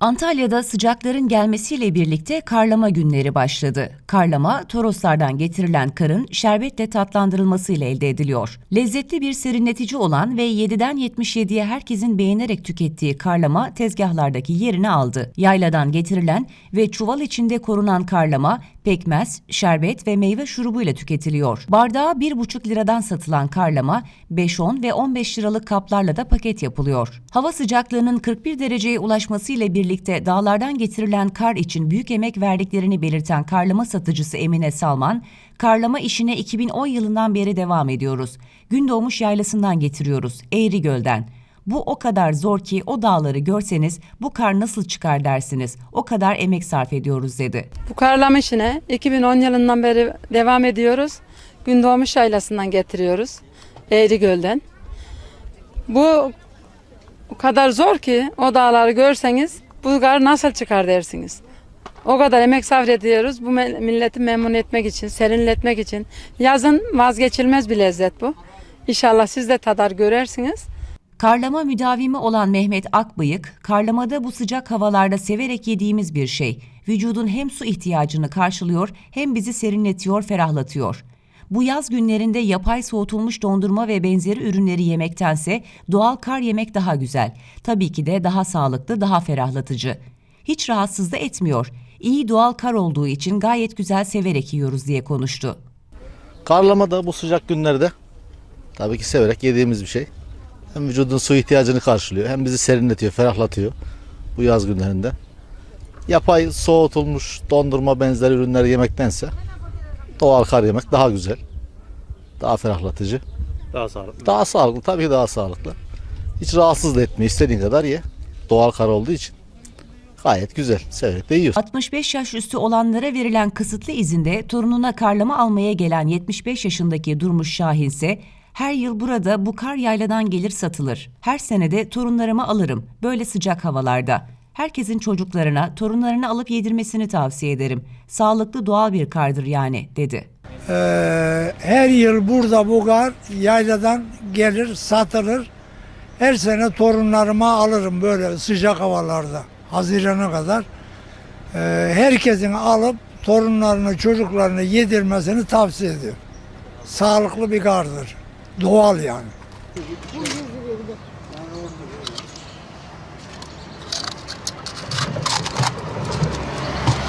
Antalya'da sıcakların gelmesiyle birlikte karlama günleri başladı. Karlama, Toroslardan getirilen karın şerbetle tatlandırılmasıyla elde ediliyor. Lezzetli bir serinletici olan ve 7'den 77'ye herkesin beğenerek tükettiği karlama tezgahlardaki yerini aldı. Yayladan getirilen ve çuval içinde korunan karlama, pekmez, şerbet ve meyve şurubuyla tüketiliyor. Bardağı 1,5 liradan satılan karlama, 5-10 ve 15 liralık kaplarla da paket yapılıyor. Hava sıcaklığının 41 dereceye ulaşmasıyla birlikte dağlardan getirilen kar için büyük emek verdiklerini belirten karlama satıcısı Emine Salman, karlama işine 2010 yılından beri devam ediyoruz. Gündoğmuş yaylasından getiriyoruz, Eğrigöl'den. Bu o kadar zor ki o dağları görseniz bu kar nasıl çıkar dersiniz. O kadar emek sarf ediyoruz dedi. Bu karlama işine 2010 yılından beri devam ediyoruz. Gündoğmuş Yaylası'ndan getiriyoruz. Eğrigöl'den. Bu o kadar zor ki o dağları görseniz bu kar nasıl çıkar dersiniz. O kadar emek sarf ediyoruz. Bu milleti memnun etmek için, serinletmek için. Yazın vazgeçilmez bir lezzet bu. İnşallah siz de tadar görersiniz. Karlama müdavimi olan Mehmet Akbıyık, karlamada bu sıcak havalarda severek yediğimiz bir şey. Vücudun hem su ihtiyacını karşılıyor hem bizi serinletiyor, ferahlatıyor. Bu yaz günlerinde yapay soğutulmuş dondurma ve benzeri ürünleri yemektense doğal kar yemek daha güzel. Tabii ki de daha sağlıklı, daha ferahlatıcı. Hiç rahatsız da etmiyor. İyi doğal kar olduğu için gayet güzel severek yiyoruz diye konuştu. Karlama da bu sıcak günlerde tabii ki severek yediğimiz bir şey. Hem vücudun su ihtiyacını karşılıyor hem bizi serinletiyor, ferahlatıyor bu yaz günlerinde. Yapay soğutulmuş dondurma benzeri ürünler yemektense doğal kar yemek daha güzel. Daha ferahlatıcı. Daha sağlıklı. Daha sağlıklı tabii ki daha sağlıklı. Hiç rahatsız da etmiyor. İstediğin kadar ye. Doğal kar olduğu için gayet güzel. Severek de yiyoruz. 65 yaş üstü olanlara verilen kısıtlı izinde torununa karlama almaya gelen 75 yaşındaki Durmuş Şahin ise her yıl burada bu kar yayladan gelir satılır. Her senede torunlarıma alırım böyle sıcak havalarda. Herkesin çocuklarına, torunlarına alıp yedirmesini tavsiye ederim. Sağlıklı doğal bir kardır yani, dedi. Ee, her yıl burada bu kar yayladan gelir, satılır. Her sene torunlarıma alırım böyle sıcak havalarda. Hazirana kadar. Ee, herkesin alıp torunlarını, çocuklarını yedirmesini tavsiye ediyorum. Sağlıklı bir kardır. Doğal yani.